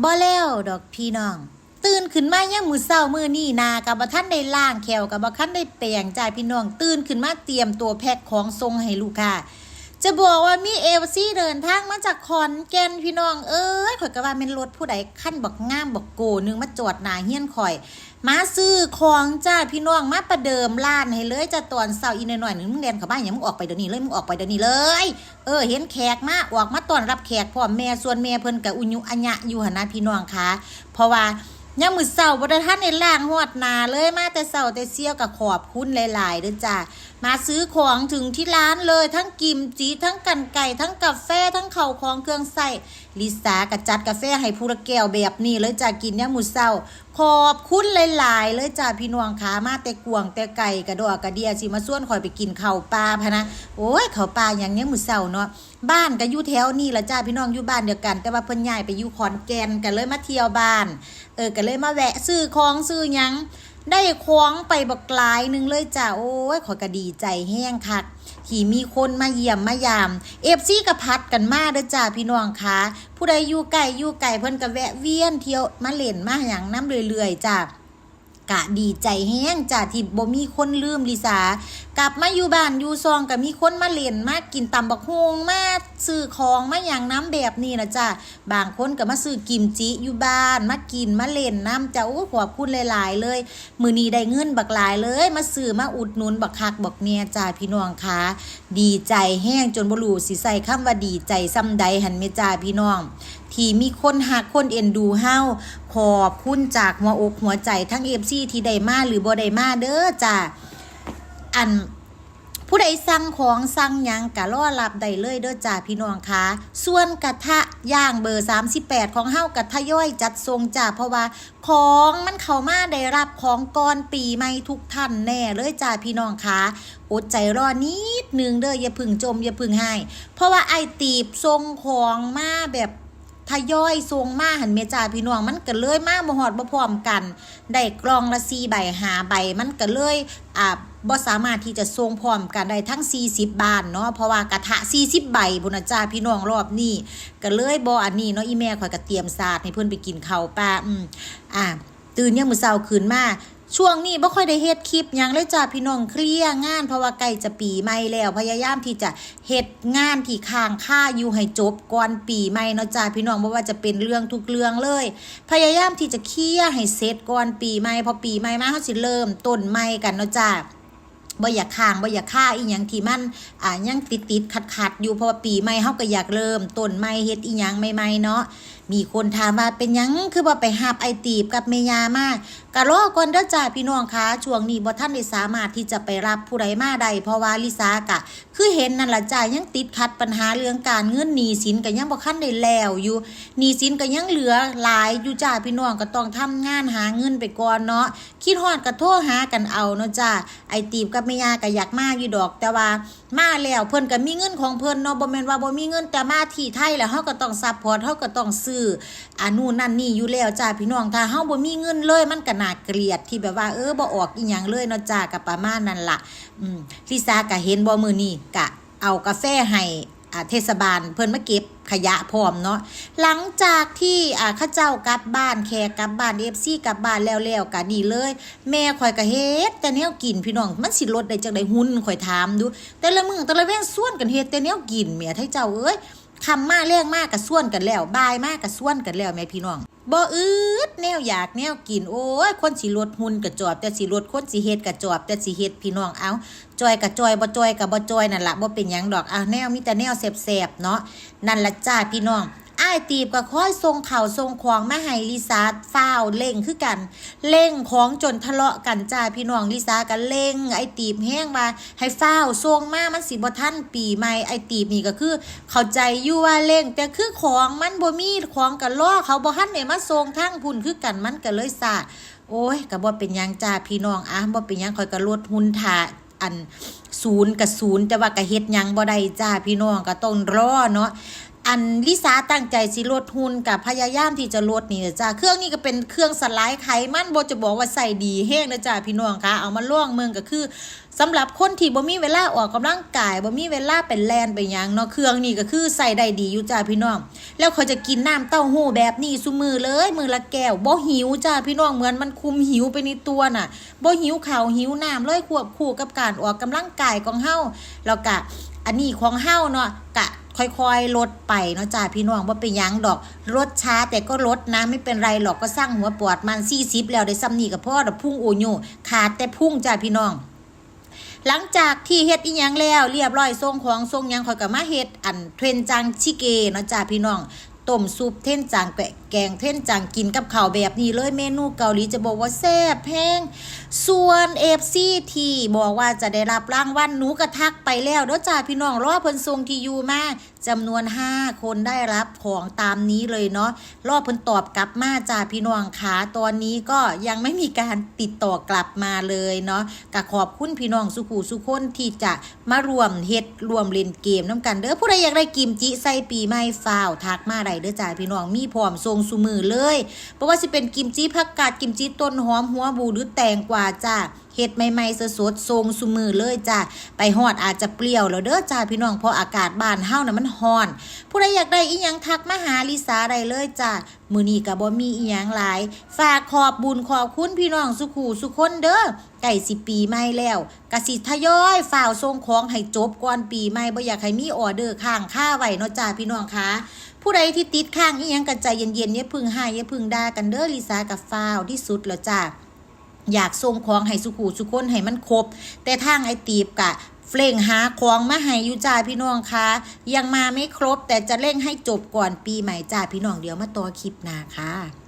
บ่แล้วดอกพี่น้อง ตื่นขึ้นมายังมือเศร้ามือนี่นากับบ่ท่านได้ล่างแขวกับบ่ท่านได้แปลงจ่ายพี่น้อง ตื่นขึ้นมาเตรียมตัวแพ็คของทรงให้ลูกค้าจะบอกว่ามีเอลซี่เดินทางมาจากคอนแกนพี่น้องเอ้ยข่อยก็ว่าเป็นรถผู้ใดขั้นบอกงามบอกโกนึงมาจอดหนาเฮียนข่อย มาซื้อของจ้าพี่น้องมาประเดิมร้านให้เลยจ้าตอนเสาร์อีกหน่อยหนึ่งมึงเรียนเข้าบ้านอย่ามึงออกไปเดี๋ยวนี้เลยมึงออกไปเดี๋ยวนี้เลย เออ เห็นแขกมาออกมาตอนรับแขกพ่อแม่ส่วนแม่เพิ่นกับอุญุอัญญะอยู่หนนะพี่น้องคะเพราะว่ายังมือเสาร์บ่ได้ท่านในล่างหอดนาเลยมาแต่เสาร์แต่เสี้ยวกับขอบคุณหลายๆเด้อจ้ามาซื้อของถึงที่ร้านเลยทั้งกิมจีทั้งกันไก่ทั้งกาแฟทั้งเข่าของเครื่องใส่ ลิสากระจัดกาแฟให้ผู้ละแก้วแบบนี้เลยจ้ากินเนี่ยามมือเสาขอบคุณหลาย ๆ เลยจ้าพี่น้องคะมาแต่กวางแต่ไก่กระดอกกระเดียสิมาส่วนคอยไปกินข้าวปลาพะนะโอ้ยข้าวปลาอย่างเนี้ยมือเสาร์เนาะบ้านก็อยู่แถวนี่ละจ้าพี่น้องอยู่บ้านเดียวกัน แต่ว่าเพิ่นย้ายไปอยู่ขอนแก่นกันเลยมาเที่ยวบ้าน เออก็เลยมาแวะซื้อของซื้อยังได้ของไปบักลายนึงเลยจ้าโอ้ยขอยก็ดีใจแห้งคัก ที่มีคนมาเยี่ยมมายามเอฟซีกับพัดกันมาเด้อจ้าพี่น้องคะผู้ใดอยู่ไกลอยู่ไกลเพิ่นก็แวะเวียนเที่ยวมาเล่นมาหยังน้ำเรื่อยๆจ้ากะดีใจแห้งจ้าที่บ่มีคนลืมลิสากลับมาอยู่บ้านอยู่ซองก็มีคนมาเล่นมากินตำบักฮวงมาซื้อของมาหยังน้ำแบบนี้นะจ้าบางคนก็มาซื้อกิมจิอยู่บ้าน มากินมาเล่นน้ำจ้าโอ้ขอบคุณหลาย ๆ เลย มือนี้ได้เงินบักหลายเลย มาซื้อมาอุดหนุนบักคักบักเนี่ยจ้าพี่น้องคะดีใจแห้งจนบรูสิใส่คำว่าดีใจซ้ำใดหันเมจ้าพี่น้องที่มีคนหักคนเอ็นดูเฮาขอบคุณจากหัวอกหัวใจทั้งเอฟซีที่ได้มาหรือบ่ได้มาเด้อจ้า อันผู้ใดสั่งของสั่งยังกะรอรับได้เลยเด้อจ้าพี่น้องคะส่วนกระทะย่างเบอร์ 38 ของเฮากระทะย่อยจัดทรงจ้าเพราะว่าของมันเข้ามาได้รับของก่อนปีใหม่ทุกท่านแน่เลยจ้าพี่น้องคะอดใจรอนิดนึงเด้ออย่าพึ่งจมอย่าพึ่งให้เพราะว่าไอตีบทรงของมาแบบทยอยทรงมาหันเมจ่าพี่น้องมันก็เลยมาบ่ฮอดบ่พร้อมกัน ได้กลองละ4ใบ5ใบมันก็เลยอ่า บ่สามารถที่จะทรงพร้อมกันได้ทั้ง 40บาทเนาะเพราะว่ากระทะ 40 ใบพุ่นนะจ้าพี่น้องรอบนี้ก็เลยบ่อันนี้เนาะอีแม่ข่อยก็เตรียมสาดให้เพิ่นไปกินข้าวปลาอืมอ่าตื่นยามมื้อเช้าขึ้นมาช่วงนี้บ่ค่อยได้เฮ็ดคลิปยังเลยจ้าพี่น้องเคลียร์งานเพราะว่าใกล้จะปีใหม่แล้วพยายามที่จะเฮ็ดงานที่ค้างค่าอยู่ให้จบก่อนปีใหม่เนาะจ้าพี่น้องบ่ว่าจะเป็นเรื่องทุกเรื่องเลย พยายามที่จะเคลียร์ให้เสร็จก่อนปีใหม่พอปีใหม่มาเฮาสิเริ่มต้นใหม่กันเนาะจ้า บ่อยากค้างบ่อยากค่าอีหยังที่มันอ่ายังติดติดขัดขัดอยู่เพราะว่าปีใหม่เฮาก็อยากเริ่มต้นใหม่เฮ็ดอีหยังใหม่ๆเนาะมีคนถามว่าเป็นยังคือบ่ไปหับไอตีบกับเมยามากะรอก่อนเด้อจ้าพี่น้องคะช่วงนี้บ่ทันได้สามารถที่จะไปรับผู้ใดมาได้เพราะว่าลิซากะ คือเห็นนั่นล่ะจ้ายังติดขัดปัญหาเรื่องการเงินหนี้สินก็ยังบ่คันได้แล้วอยู่หนี้สินก็ยังเหลือหลายอยู่จ้าพี่น้องก็ต้องทำงานหาเงินไปก่อนเนาะ คิดฮอดก็โทรหากันเอาเนาะจ้าไอตีบกับเมยาก็อยากมาอยู่ดอก แต่ว่ามาแล้วเพิ่นก็มีเงินของเพิ่นเนาะบ่แม่นว่าบ่มีเงินแต่มาที่ไทยแล้วเฮาก็ต้องซัพพอร์ตเฮาก็ต้องซื้ออานู่นนั่นนี่อยู่แล้วจ้าพี่น้องถ้าเฮาบ่มีเงินเลยมันก็น่าเกลียดที่แบบว่าเออบ่ออกอีหยังเลยเนาะจ้าก็ประมาณนั้นล่ะอืมลิซ่าก็เห็นบ่มื้อนี้ก็เอากาแฟให้ เทศบาลเพิ่นมาเก็บขยะพร้อมเนาะหลังจากที่อ่าข้าเจ้ากลับบ้านแขกกลับบ้านเอฟซีกลับบ้านแล้วๆก็นี่เลย แม่ข่อยก็เฮ็ดแต่แนวกินพี่น้องมันสิลดได้จังได๋หุ่นข่อยถามดู แต่ละมือแต่ละเว้นส่วนกันเฮ็ดแต่แนวกินแม่ไทเจ้าเอ้ยคำมาแรงมากก็ส่วนกันแล้วบายมากก็ส่วนกันแล้วแม่พี่น้อง บ่อืดแนวอยากแนวกินโอ้ยคนสิลดหุ่นกระจอบ แต่สิลดคนสิเฮ็ดกระจอบ แต่สิเฮ็ดพี่น้องเอาจอยกระจอยบ่จอยกับบ่จอยนั่นละบ่เป็นหยังดอกอะแนวมีแต่แนวแสบๆเนาะนั่นละจ้าพี่น้อง อ้ายตีบก็ค่อยส่งเข่าวส่งของมาให้ลิซ่าฟ้าวเร่งคือกันเร่งของจนทะเลาะกันจ้าพี่น้องลิซ่าก็เร่ง ไอ้ตีบแห้งมาให้ฟ้าวส่งมามันสิบ่ทันปีใหม่ไอ้ตีบนี่ก็คือ เข้าใจอยู่ว่าเร่ง แต่คือของมันบ่มีของก็รอเขาบ่ทันได้มาส่งทางพุ่นคือกันมันก็เลยซาโอ้ยก็บ่เป็นยังจ้าพี่น้องอะบ่เป็นยังข่อยก็ลดหุ่นท่าอันศูนย์กับศูนย์แต่ว่าก็เฮ็ดยังบ่ได้จ้าพี่น้องก็ต้องรอเนาะ อันลิซ่าตั้งใจสิลดหุ่นกับพยายามที่จะลดนี่นะจ้าเครื่องนี้ก็เป็นเครื่องสไลายไขมันบ่จะบอกว่าใส่ดีแห้งนะจ้าพี่น้องคะเอามาล่องเมืองก็คือสำหรับคนที่บ่มีเวลาออกกำลังกายบ่มีเวลาไปแลนไปยังเนาะเครื่องนี้ก็คือใส่ได้ดีอยู่จ้าพี่น้อง แล้วเขาจะกินน้ำเต้าหู้แบบนี้ซุมือเลย มือละแก้วบ่หิวจ้าพี่น้องเหมือนมันคุมหิวไปในตัวน่ะบ่หิวข้าวหิวน้ำเลยควบคู่กับการออกกำลังกายของเฮาแล้วก็อันนี้ของเฮาเนาะกะ ค่อยๆ ลดไปเนาะจ้าพี่น้องว่าเป็นยังดอกลดช้าแต่ก็ลดนะไม่เป็นไรหรอกก็สร้างหัวปวดมันซีซีบแล้วได้ซ้ำนี่กับพ่อดอกพุ่งโอโยขาดแต่พุ่งจ้าพี่น้อง หลังจากที่เฮ็ดอีหยังแล้วเรียบร้อยทรงของทรงยังคอยกับมาเฮ็ดอันเทรนจังชิเกเนาะจ้าพี่น้องต้มซุปเท่นจางแกะ แกงเท่นจางกินกับข้าวแบบนี้เลยเมนูเกาหลีจะบอกว่าแซ่บแพงส่วนเอฟซีที่บอกว่าจะได้รับรางวัลหนูกระทักไปแล้วเด้อจ้าพี่น้องรอเพิ่นทรงที่อยู่มาจำนวน 5 คนได้รับของตามนี้เลยเนาะรอเพิ่นตอบกลับมาจ้าพี่น้องขาตอนนี้ก็ยังไม่มีการติดต่อกลับมาเลยเนาะก็ขอบคุณพี่น้องสุขูสุคนที่จะมารวมเฮ็ดรวมเล่นเกมน้ำกันเด้อผู้ใดอยากได้กิมจิใส่ปีใหม่ฟ้าวทักมาได้เด้อจ้าพี่น้องมีพร้อมทรงสุมือเลยเพราะว่าสิเป็นกิมจิผักกาดกิมจิต้นหอมหัวบูหรือแตงกวาจ้าเฮ็ดใหม่ๆสดๆทรงสุมือเลยจ้าไปฮอดอาจจะเปรี้ยวแล้วเด้อจ้าพี่น้องเพราะอากาศบานเฮ้าน่ะมันร้อน ผู้ใดอยากได้อีหยังทักมาหาลิสาได้เลยจ้ามือนี้ก็บ่มีอีหยังหลาย ฝากขอบบุญขอบคุณพี่น้องสุขูสุคนเด้อใกล้สิปีใหม่แล้วกสิทยอยฝ่าวส่งของให้จบก่อนปีใหม่บ่อยากให้มีออเดอร์ค้างค่าไว้เนาะจ้าพี่น้องคะ ผู้ใดที่ติดข้างอีหยังกันใจเย็นๆอย่ยพึ่งหายอย่ยพึ่งด่ากันเด้อลิสากับฟ้าวที่สุดแล้วจ้าอยากส่งของให้สุขูสุคนให้มันครบ แต่ทางไอตีบกะเร่งหาของมาให้ยูจ่าพี่น้องคะยังมาไม่ครบแต่จะเร่งให้จบก่อนปีใหม่จ้าพี่น้องเดี๋ยวมาต่อคลิปหน้าค่ะ